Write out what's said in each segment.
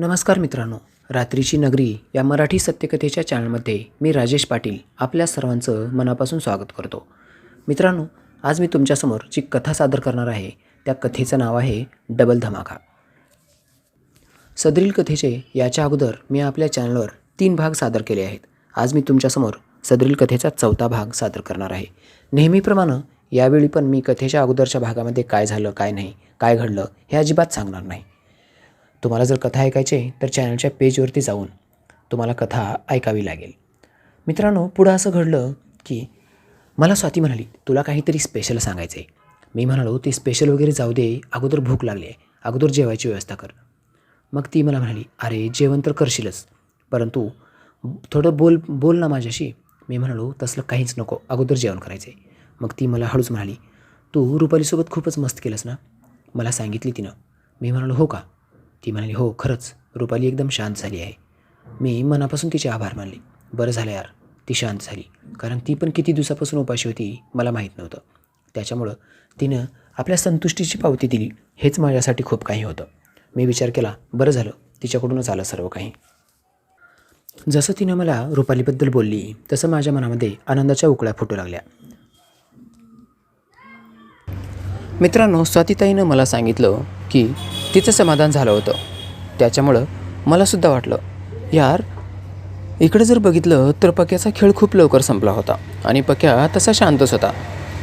नमस्कार मित्रांनो रात्रीची नगरी या मराठी सत्यकथेच्या चॅनलमध्ये मी राजेश पाटील आपल्या सर्वांचं मनापासून स्वागत करतो. मित्रांनो आज मी तुमच्यासमोर जी कथा सादर करणार आहे त्या कथेचं नाव आहे डबल धमाका. सदरील कथेचे याच्या अगोदर मी आपल्या चॅनलवर तीन भाग सादर केले आहेत. आज मी तुमच्यासमोर सदरील कथेचा चौथा भाग सादर करणार आहे. नेहमीप्रमाणे यावेळी पण मी कथेच्या अगोदरच्या भागामध्ये काय झालं काय नाही काय घडलं हे अजिबात सांगणार नाही. तुम्हाला जर कथा ऐकायची आहे तर चॅनलच्या पेजवरती जाऊन तुम्हाला कथा ऐकावी लागेल. मित्रांनो पुढं असं घडलं की मला स्वाती म्हणाली तुला काहीतरी स्पेशल सांगायचं आहे मी म्हणालो ती स्पेशल वगैरे जाऊ दे अगोदर भूक लागली आहे अगोदर जेवायची व्यवस्था कर. मग ती मला म्हणाली अरे जेवण तर करशीलच परंतु थोडं बोल बोल ना माझ्याशी. मी म्हणालो तसलं काहीच नको अगोदर जेवण करायचं आहे मग ती मला हळूच म्हणाली तू रुपालीसोबत खूपच मस्त केलंस ना? मला सांगितली तिनं. मी म्हणालो हो का? ती म्हणाली हो खरंच. रुपाली एकदम शांत झाली आहे. मी मनापासून तिचे आभार मानले. बरं झालं यार. ती शांत झाली. कारण ती पण किती दिवसापासून उपाशी होती मला माहीत नव्हतं. त्याच्यामुळं तिनं आपल्या संतुष्टीची पावती दिली. हेच माझ्यासाठी खूप काही होतं. मी विचार केला बरं झालं. तिच्याकडूनच आलं सर्व काही. जसं तिनं मला रुपालीबद्दल बोलली तसं माझ्या मनामध्ये आनंदाच्या उकळ्या फुटू लागल्या. मित्रांनो स्वातीताईनं मला सांगितलं की तिचं समाधान झालं होतं. त्याच्यामुळं मलासुद्धा वाटलं यार इकडे जर बघितलं तर पक्याचा खेळ खूप लवकर संपला होता आणि पक्या तसा शांतच होता.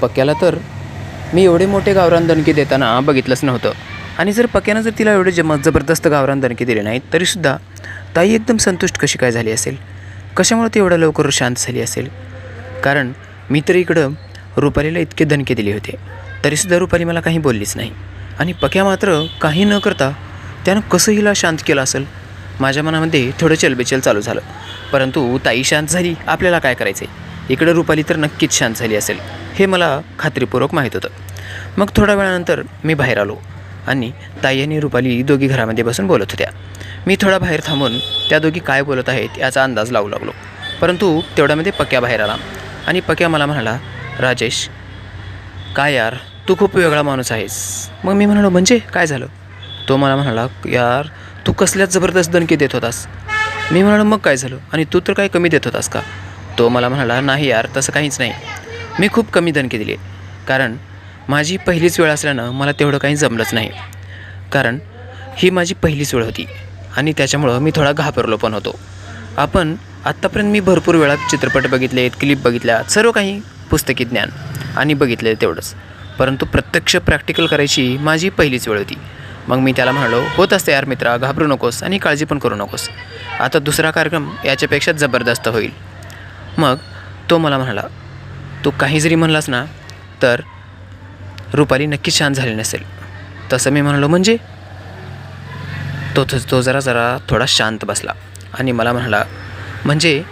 पक्याला तर मी एवढे मोठे गावरान दणके देताना बघितलंच नव्हतं. आणि जर पक्यानं जर तिला एवढे जम जबरदस्त गावरान दणके दिले नाहीत तरीसुद्धा ताई एकदम संतुष्ट कशी काय झाली असेल? कशामुळे ती एवढ्या लवकर शांत झाली असेल? कारण मी तर इकडं रुपालीला इतके दणके दिले होते तरीसुद्धा रुपाली मला काही बोललीच नाही. आणि पक्या मात्र काही न करता त्यानं कसं हिला शांत केलं असेल? माझ्या मनामध्ये थोडं चलबेचल चालू झालं. परंतु ताई शांत झाली आपल्याला काय करायचं आहे इकडं रुपाली तर नक्कीच शांत झाली असेल. हे मला खात्रीपूर्वक माहीत होतं. मग थोड्या वेळानंतर मी बाहेर आलो आणि ताई आणि रुपाली दोघी घरामध्ये बसून बोलत होत्या. मी थोडा बाहेर थांबून त्या दोघी काय बोलत आहेत याचा अंदाज लावू लागलो. परंतु तेवढ्यामध्ये पक्या बाहेर आला आणि पक्या मला म्हणाला राजेश काय यार? तू खूप वेगळा माणूस आहेस. मग मी म्हणालो म्हणजे काय झालं? तो मला म्हणाला यार तू कसल्याच जबरदस्त दणके देत होतास. मी म्हणालो मग काय झालं? आणि तू तर काय कमी देत होतास का? तो मला म्हणाला नाही यार तसं काहीच नाही. मी खूप कमी दणके दिले. कारण माझी पहिलीच वेळ असल्यानं मला तेवढं काही जमलंच नाही. कारण ही माझी पहिलीच वेळ होती. आणि त्याच्यामुळं मी थोडा घाबरलो पण होतो. आपण आत्तापर्यंत मी भरपूर वेळा चित्रपट बघितले आहेत क्लिप बघितल्या सर्व काही पुस्तकी ज्ञान. आणि बघितले तेवढंच. परंतु प्रत्यक्ष प्रॅक्टिकल करायची माझी पहिलीच वेळ होती. मग मी त्याला म्हणालो होत असते यार मित्रा घाबरू नकोस आणि काळजी पण करू नकोस. आता दुसरा कार्यक्रम याच्यापेक्षा जबरदस्त होईल. मग तो मला म्हणाला तू काही जरी म्हणलास ना तर रुपाली नक्कीच शांत झाली नसेल. तसं मी म्हणालो म्हणजे? तो तो तो जरा जरा थोडा शांत बसला आणि मला म्हणाला म्हणजे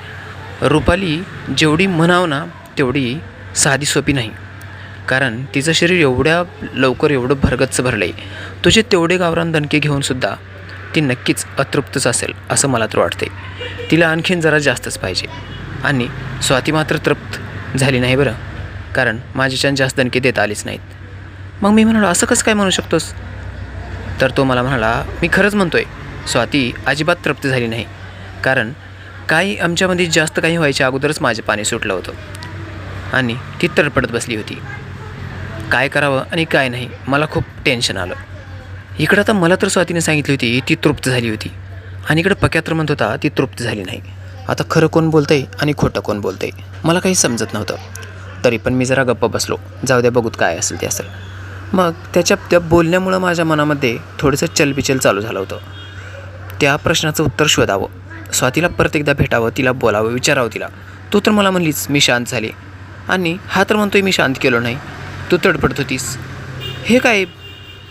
रुपाली जेवढी म्हणावं ना तेवढी साधी सोपी नाही. कारण तिचं शरीर एवढ्या लवकर एवढं भरगच्च भरलं आहे तुझे तेवढे गावरान दणके घेऊनसुद्धा ती नक्कीच अतृप्तच असेल असं मला तर वाटते तिला आणखीन जरा जास्तच पाहिजे. आणि स्वाती मात्र तृप्त झाली नाही बरं कारण माझ्याच्यान जास्त दणके देता आलीच नाहीत. मग मी म्हणालो असं कसं काय म्हणू शकतोस? तर तो मला म्हणाला मी खरंच म्हणतो आहे स्वाती अजिबात तृप्त झाली नाही. कारण काही आमच्यामध्ये जास्त काही व्हायच्या अगोदरच माझे पाणी सुटलं होतं. आणि ती तडपडत बसली होती. काय करावं आणि काय नाही मला खूप टेन्शन आलं. इकडं आता मला तर स्वातीने सांगितली होती ती तृप्त झाली होती. आणि इकडं पक्यात्र म्हणत होता ती तृप्त झाली नाही. आता खरं कोण बोलतंय आणि खोटं कोण बोलतंय मला काही समजत नव्हतं. तरी पण मी जरा गप्प बसलो. जाऊ द्या बघूत काय असेल ते असेल. मग त्याच्या त्या बोलण्यामुळं माझ्या मनामध्ये थोडंसं चलबिचल चालू झालं होतं. त्या प्रश्नाचं उत्तर शोधावं. स्वातीला परत एकदा भेटावं तिला बोलावं विचारावं तिला. तू तर मला म्हणलीच मी शांत झाली. आणि हा तर म्हणतोय मी शांत केलो नाही. तू तडपडत होतीस. हे काय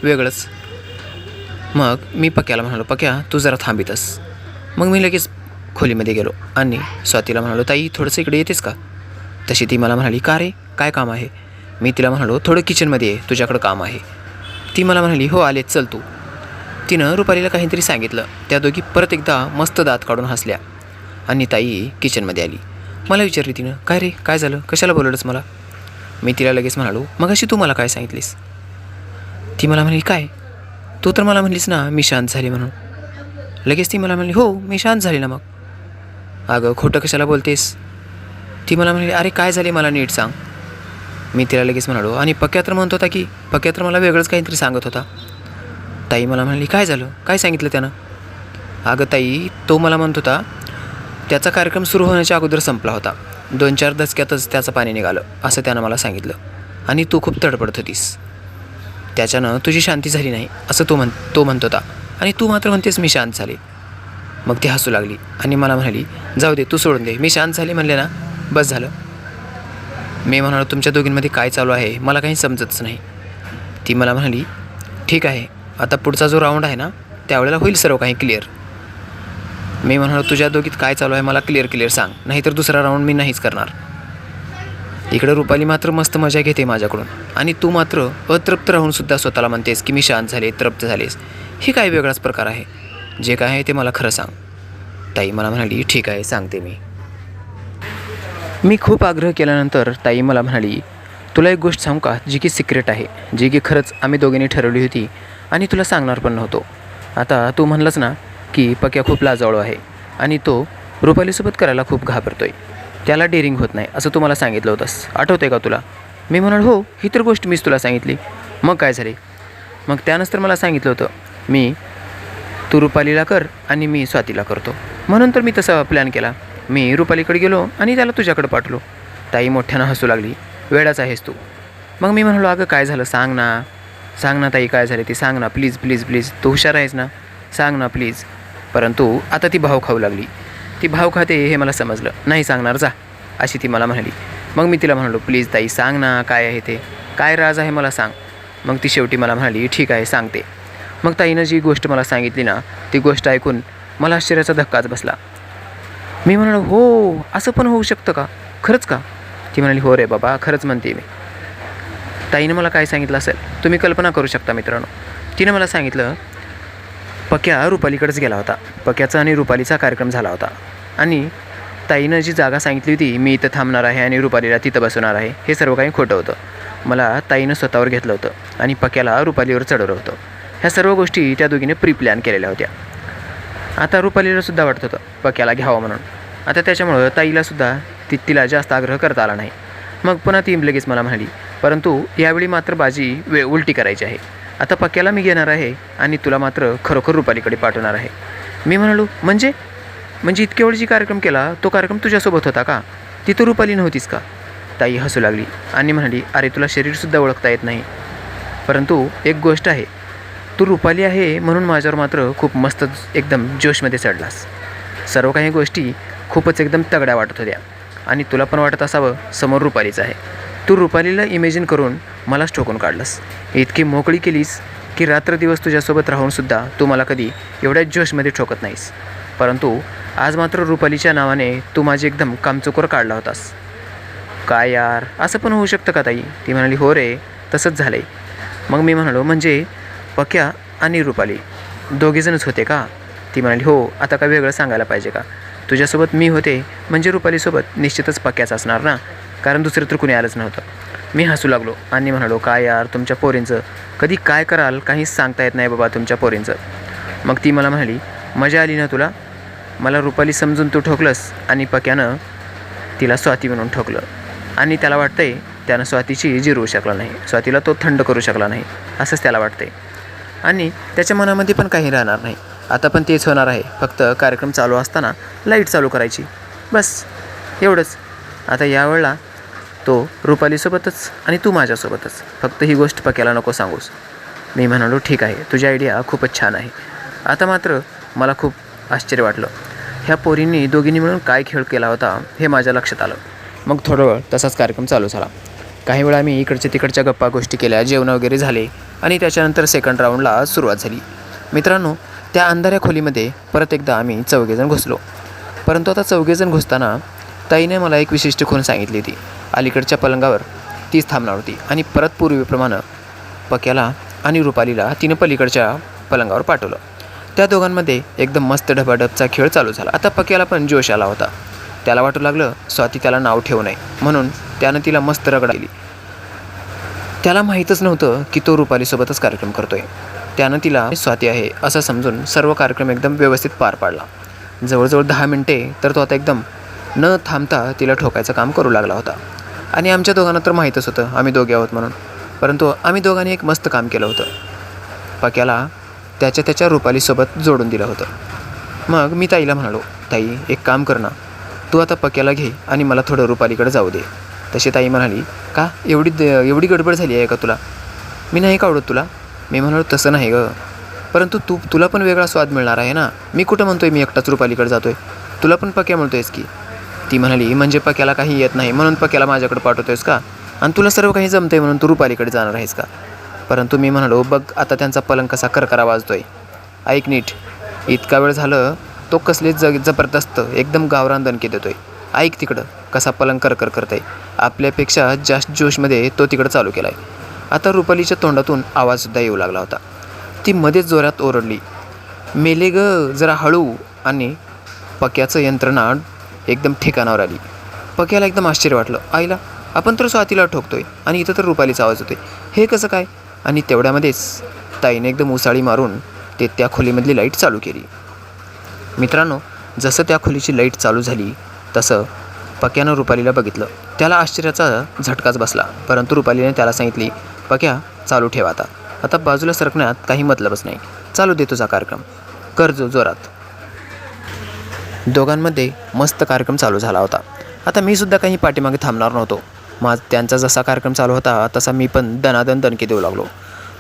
वेगळंच? मग मी पक्याला म्हणालो पक्या तू जरा थांबितस. मग मी लगेच खोलीमध्ये गेलो आणि स्वातीला म्हणालो ताई थोडंसं इकडे येतेस का? तशी ती मला म्हणाली का रे? काय काम आहे? मी तिला म्हणालो थोडं किचनमध्ये ये तुझ्याकडं काम आहे. ती मला म्हणाली हो आले चल तू. तिनं रुपालीला काहीतरी सांगितलं. त्या दोघी परत एकदा मस्त दात काढून हसल्या आणि ताई किचनमध्ये आली. मला विचारली तिनं काय रे? काय झालं? कशाला बोलवलंस मला? मी तिला लगेच म्हणालो मग अशी तू मला काय सांगितलीस? ती मला म्हणाली काय? तू तर मला म्हणलीस ना मी शांत झाली म्हणून. लगेच ती मला म्हणली हो मी शांत झाली ना मग. अगं खोटं कशाला बोलतेस? ती मला म्हणली अरे काय झाले मला नीट सांग. मी तिला लगेच म्हणालो आणि पक्या तर म्हणत होता की पक्या तर मला वेगळंच काहीतरी सांगत होता. ताई मला म्हणाली काय झालं? काय सांगितलं त्यानं? अगं ताई तो मला म्हणत होता त्याचा कार्यक्रम सुरू होण्याच्या अगोदर संपला होता. दोन चार दसक्यातच त्याचं पाणी निघालं असं त्यानं मला सांगितलं. आणि तू खूप तडपडत होतीस. त्याच्यानं तुझी शांती झाली नाही असं तो म्हण तो म्हणत होता. आणि तू मात्र म्हणतेस मी शांत झाले. मग ती हसू लागली आणि मला म्हणाली जाऊ दे तू सोडून दे. मी शांत झाले म्हणले ना बस झालं. मी म्हणालो तुमच्या दोघींमध्ये काय चालू आहे? मला काही समजतच नाही. ती मला म्हणाली ठीक आहे. आता पुढचा जो राऊंड आहे ना त्यावेळेला होईल सर्व काही क्लिअर. मी म्हणालो तुझ्या दोघीत काय चालू आहे मला क्लिअर क्लिअर सांग. नाहीतर दुसरा राऊंड मी नाहीच करणार. इकडं रुपाली मात्र मस्त मजा घेते माझ्याकडून. आणि तू मात्र अतृप्त राहूनसुद्धा स्वतःला म्हणतेस की मी शांत झाले तृप्त झालेस. हे काय वेगळाच प्रकार आहे? जे काय आहे ते मला खरं सांग. ताई मला म्हणाली ठीक आहे सांगते मी. मी खूप आग्रह केल्यानंतर ताई मला म्हणाली तुला एक गोष्ट सांगू का जी की सिक्रेट आहे जी की खरंच आम्ही दोघींनी ठरवली होती आणि तुला सांगणार पण नव्हतो. आता तू म्हणलंच ना की पक्या खूप लाजाळू आहे आणि तो रुपालीसोबत करायला खूप घाबरतोय. त्याला डेअरिंग होत नाही असं तुम्हाला सांगितलं होतंस. आहे का तुला? मी म्हणाल हो ही तर गोष्ट मीच तुला सांगितली. मग काय झाले? मग त्यानंतर मला सांगितलं होतं मी तू रुपालीला कर आणि मी स्वातीला करतो. म्हणून तर मी तसा प्लॅन केला. मी रुपालीकडे गेलो आणि त्याला तुझ्याकडे पाठवलो. ताई मोठ्यानं हसू लागली. वेळाच आहेस तू. मग मी म्हणालो अगं काय झालं? सांग ना. सांग ना ताई काय झालं ती? सांग ना. Please please please. तू हुशार आहेस ना. सांग ना प्लीज. परंतु आता ती भाव खाऊ लागली. ती भाव खाते हे मला समजलं. नाही सांगणार जा अशी ती मला म्हणाली. मग मी तिला म्हणालो प्लीज ताई सांग ना काय आहे ते? काय राज आहे मला सांग. मग ती शेवटी मला म्हणाली ठीक आहे सांगते. मग ताईनं जी गोष्ट मला सांगितली ना ती गोष्ट ऐकून मला आश्चर्याचा धक्काच बसला. मी म्हणालो हो असं पण होऊ शकतं का? खरंच का? ती म्हणाली हो रे बाबा खरंच म्हणते मी. ताईनं मला काय सांगितलं असेल तुम्ही कल्पना करू शकता मित्रांनो. तिनं मला सांगितलं पक्या रुपालीकडेच गेला होता. पक्याचा आणि रुपालीचा कार्यक्रम झाला होता. आणि ताईनं जी जागा सांगितली होती मी इथं थांबणार आहे आणि रुपालीला तिथं बसवणार आहे हे सर्व काही खोटं होतं. मला ताईनं स्वतःवर घेतलं होतं आणि पक्याला रुपालीवर चढवलं होतं. ह्या सर्व गोष्टी त्या दोघीने प्री प्लॅन केलेल्या होत्या. आता रुपालीला सुद्धा वाटत होतं पक्याला घ्यावं म्हणून. आता त्याच्यामुळं ताईला सुद्धा ती तिला जास्त आग्रह करता आला नाही. मग पुन्हा ती लगेच मला म्हणाली परंतु यावेळी मात्र बाजी वे उलटी करायची आहे. आता पक्याला मी घेणार आहे आणि तुला मात्र खरोखर रुपालीकडे पाठवणार आहे. मी म्हणालो म्हणजे? म्हणजे इतक्या वेळ जी कार्यक्रम केला तो कार्यक्रम तुझ्यासोबत होता का? ती तू रुपाली नव्हतीस का? ताई हसू लागली आणि म्हणाली अरे तुला शरीरसुद्धा ओळखता येत नाही. परंतु एक गोष्ट आहे. तू रुपाली आहे म्हणून माझ्यावर मात्र खूप मस्त एकदम जोशमध्ये चढलास. सर्व काही गोष्टी खूपच एकदम तगड्या वाटत होत्या आणि तुला पण वाटत असावं समोर रुपालीच आहे. तू रुपालीला इमेजिन करून मलाच ठोकून काढलंस. इतकी मोकळी केलीस की रात्रदिवस तुझ्यासोबत राहूनसुद्धा तू मला कधी एवढ्या जोशमध्ये ठोकत नाहीस. परंतु आज मात्र रुपालीच्या नावाने तू माझी एकदम कामचोकर काढला होतास. काय यार असं पण होऊ शकतं का ताई? ती म्हणाली हो रे तसंच झालं आहे मग मी म्हणालो म्हणजे पक्या आणि रुपाली दोघेजणच होते का? ती म्हणाली हो आता काय वेगळं सांगायला पाहिजे का? तुझ्यासोबत मी होते म्हणजे रुपालीसोबत निश्चितच पक्याच असणार ना? कारण दुसरं तर कुणी आलंच नव्हतं. मी हसू लागलो आणि म्हणालो काय यार तुमच्या पोरींचं? कधी काय कराल काहीच सांगता येत नाही बाबा तुमच्या पोरींचं. मग ती मला म्हणाली मजा आली ना तुला? मला रुपाली समजून तू ठोकलंस आणि पक्यानं तिला स्वाती म्हणून ठोकलं. आणि त्याला वाटतंय त्यानं स्वातीची जिरवू शकला नाही. स्वातीला तो थंड करू शकला नाही असंच त्याला वाटतंय. आणि त्याच्या मनामध्ये पण काही राहणार नाही. आता पण तेच होणार आहे. फक्त कार्यक्रम चालू असताना लाइट चालू करायची. बस एवढंच. आता यावेळेला तो रुपालीसोबतच आणि तू माझ्यासोबतच. फक्त ही गोष्ट पक्याला नको सांगूस. मी म्हणालो ठीक आहे तुझी आयडिया खूपच छान आहे. आता मात्र मला खूप आश्चर्य वाटलं. ह्या पोरींनी दोघींनी मिळून काय खेळ केला होता हे माझ्या लक्षात आलं. मग थोडं वेळ तसाच कार्यक्रम चालू झाला. काही वेळा मी इकडच्या तिकडच्या गप्पा गोष्टी केल्या जेवण वगैरे झाले आणि त्याच्यानंतर सेकंड राऊंडला सुरुवात झाली. मित्रांनो त्या अंधाऱ्या खोलीमध्ये परत एकदा आम्ही चौघेजण घुसलो. परंतु आता चौघेजण घुसताना ताईने मला एक विशिष्ट खूण सांगितली होती. अलीकडच्या पलंगावर तीच थांबणार होती आणि परत पूर्वीप्रमाणे पक्याला आणि रुपालीला तिनं पलीकडच्या पलंगावर पाठवलं. त्या दोघांमध्ये एकदम मस्त ढबाढबचा खेळ चालू झाला. आता पक्याला पण जोश आला होता. त्याला वाटू लागलं स्वाती त्याला नाव ठेवू नये. म्हणून त्यानं तिला मस्त रगडा दिली. त्याला माहीतच नव्हतं की तो रुपालीसोबतच कार्यक्रम करतोय. त्यानं तिला स्वाती आहे असं समजून सर्व कार्यक्रम एकदम व्यवस्थित पार पाडला. जवळजवळ दहा मिनटे तर तो आता एकदम न थांबता तिला ठोकायचं काम करू लागला होता. आणि आमच्या दोघांना तर माहीतच होतं आम्ही दोघे आहोत म्हणून. परंतु आम्ही दोघांनी एक मस्त काम केलं होतं. पक्याला त्याच्या त्याच्या रुपालीसोबत जोडून दिलं होतं. मग मी ताईला म्हणालो ताई एक काम कर ना. तू आता पक्याला घे आणि मला थोडं रुपालीकडे जाऊ दे. तशी ताई म्हणाली का? एवढी द- एवढी गडबड झाली आहे का तुला? मी नाही का आवडत तुला. मी म्हणालो तसं नाही ग. परंतु तू तुला पण वेगळा स्वाद मिळणार आहे ना. मी कुठं म्हणतोय मी एकटाच रुपालीकडे जातोय? तुला पण पक्या म्हणतोयस की. ती म्हणाली म्हणजे पक्याला काही येत नाही म्हणून पक्याला माझ्याकडे पाठवतोयस का? आणि तुला सर्व काही जमतंय म्हणून तू रुपालीकडे जाणार आहेस का? परंतु मी म्हणालो बघ आता त्यांचा पलंग कसा करकरा वाजतोय. ऐक नीट इतका वेळ झालं तो कसले जग जबरदस्त एकदम गावरान दणके देतोय. ऐक तिकडं कसा पलंग करकर करतोय. आपल्यापेक्षा जास्त जोशमध्ये तो तिकडं चालू केलाय. आता रुपालीच्या तोंडातून आवाजसुद्धा येऊ लागला होता. ती मध्येच जोरात ओरडली मेले ग जरा हळू. आणि पक्याचं यंत्रणा एकदम ठिकाणावर आली. पक्याला एकदम आश्चर्य वाटलं. आईला आपण तर स्वातीला ठोकतोय आणि इथं तर रुपालीचा आवाज होतोय हे कसं काय? आणि तेवढ्यामध्येच ताईने एकदम उसाळी मारून ते त्या खोलीमधली लाइट चालू केली. मित्रांनो जसं त्या खोलीची लाइट चालू झाली तसं पक्यानं रुपालीला बघितलं. त्याला आश्चर्याचा झटकाच बसला. परंतु रुपालीने त्याला सांगितली पक्या चालू ठेवा आता. आता बाजूला सरकण्यात काही मतलबच नाही. चालू दे तुझा कार्यक्रम. कर जो जोरात. दोघांमध्ये मस्त कार्यक्रम चालू झाला होता. आता मी सुद्धा काही पाठीमागे थांबणार नव्हतो. माझ त्यांचा जसा कार्यक्रम चालू होता तसा मी पण दनादन दणके देऊ लागलो.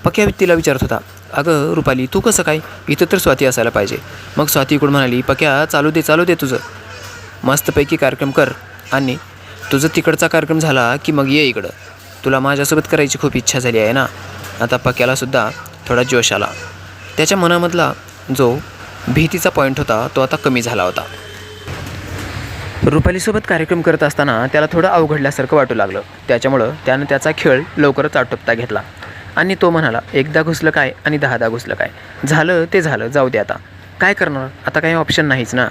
पक्या तिला विचारत होता अगं रुपाली तू कसं काय? इथं तर स्वाती असायला पाहिजे. मग स्वाती इकडून म्हणाली पक्या चालू दे चालू दे तुझं. मस्तपैकी कार्यक्रम कर आणि तुझं तिकडचा कार्यक्रम झाला की मग ये इकडं. तुला माझ्यासोबत करायची खूप इच्छा झाली आहे ना? आता पक्यालासुद्धा थोडा जोश आला. त्याच्या मनामधला जो भीतीचा पॉईंट होता तो आता कमी झाला होता. रुपालीसोबत कार्यक्रम करत असताना त्याला थोडं अवघडल्यासारखं वाटू लागलं. त्याच्यामुळं त्यानं त्याचा खेळ लवकरच आटोपता घेतला. आणि तो म्हणाला एकदा घुसलं काय आणि दहादा घुसलं काय? झालं ते झालं जाऊ दे आता. काय करणार? आता काही ऑप्शन नाहीच ना.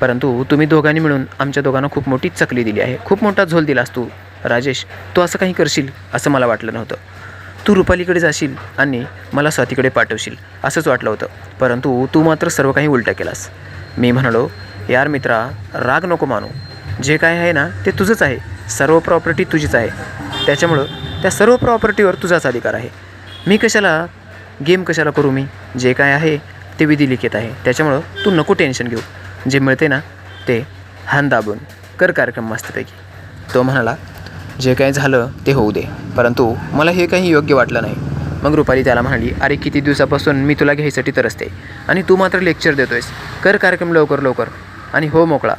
परंतु तुम्ही दोघांनी मिळून आमच्या दोघांना खूप मोठी चकली दिली आहे. खूप मोठा झोल दिलास तू. राजेश तू असं काही करशील? असं मला वाटलं नव्हतं. तू रुपालीकडे जाशील आणि मला स्वातीकडे पाठवशील असंच वाटलं होतं. परंतु तू मात्र सर्व काही उलटा केलास. मी म्हणालो यार मित्रा राग नको मानू. जे काय आहे ना ते तुझंच आहे. सर्व प्रॉपर्टी तुझीच आहे. त्याच्यामुळं त्या सर्व प्रॉपर्टीवर तुझाच अधिकार आहे. मी कशाला गेम कशाला करू मी? जे काय आहे ते विधिलिखित आहे. त्याच्यामुळं तू नको टेन्शन घेऊ. जे मिळते ना ते हान दाबून कर कार्यक्रम मस्तपैकी. तो म्हणाला जे काही झालं ते होऊ दे. परंतु मला हे काही योग्य वाटलं नाही. मग रुपाली त्याला म्हणाली अरे किती दिवसापासून मी तुला घ्यायसाठी तरसते आणि तू मात्र लेक्चर देतोयस. कर कार्यक्रम लवकर लवकर. आणि हो मोकळा.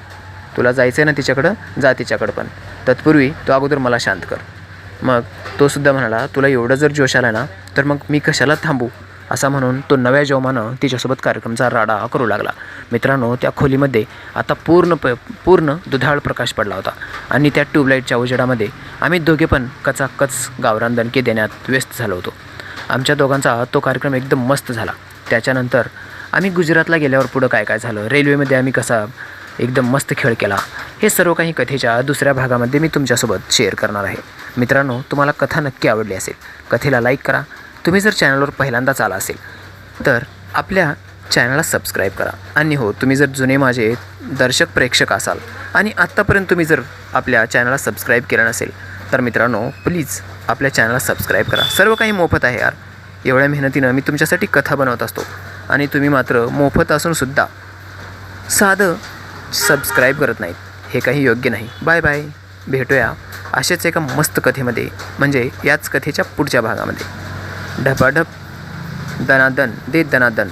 तुला जायचं आहे ना तिच्याकडं? जा तिच्याकडं पण. तत्पूर्वी तो अगोदर मला शांत कर. मग तो सुद्धा म्हणाला तुला एवढं जर जोश आला ना तर मग मी कशाला थांबू? असा म्हणून तो नव्या जोमानं तिच्यासोबत कार्यक्रमचा राडा करू लागला. मित्रांनो त्या खोलीमध्ये आता पूर्ण प पूर्ण दुधाळ प्रकाश पडला होता आणि त्या ट्यूबलाईटच्या उजेडामध्ये आम्ही दोघे पण कचाकच गावरान दणके देण्यात व्यस्त झालो होतो. आमच्या दोघांचा तो कार्यक्रम एकदम मस्त झाला. त्याच्यानंतर आम्ही गुजरातला गेल्यावर पुढं काय काय झालं रेल्वेमध्ये आम्ही कसा एकदम मस्त खेळ केला हे सर्व काही कथेच्या दुसऱ्या भागामध्ये मी तुमच्यासोबत शेअर करणार आहे. मित्रांनो तुम्हाला कथा नक्की आवडली असेल कथेला लाईक करा तुम्ही जर चॅनलवर पहिल्यांदाच आला असेल तर आपल्या चॅनलला सबस्क्राईब करा. आणि हो तुम्ही जर जुने माझे दर्शक प्रेक्षक असाल आणि आत्तापर्यंत तुम्ही जर आपल्या चॅनलला सबस्क्राईब केलं नसेल तर मित्रांनो प्लीज आपल्या चॅनलला सबस्क्राईब करा. सर्व काही मोफत आहे यार. एवढ्या मेहनतीनं मी तुमच्यासाठी कथा बनवत असतो. आणि तुम्ही मात्र मोफत असूनसुद्धा साधं सबस्क्राईब करत नाहीत. हे काही योग्य नाही. Bye bye. भेटूया अशाच एका मस्त कथेमध्ये म्हणजे याच कथेच्या पुढच्या भागामध्ये. ढपाढप दनादन दे दनादन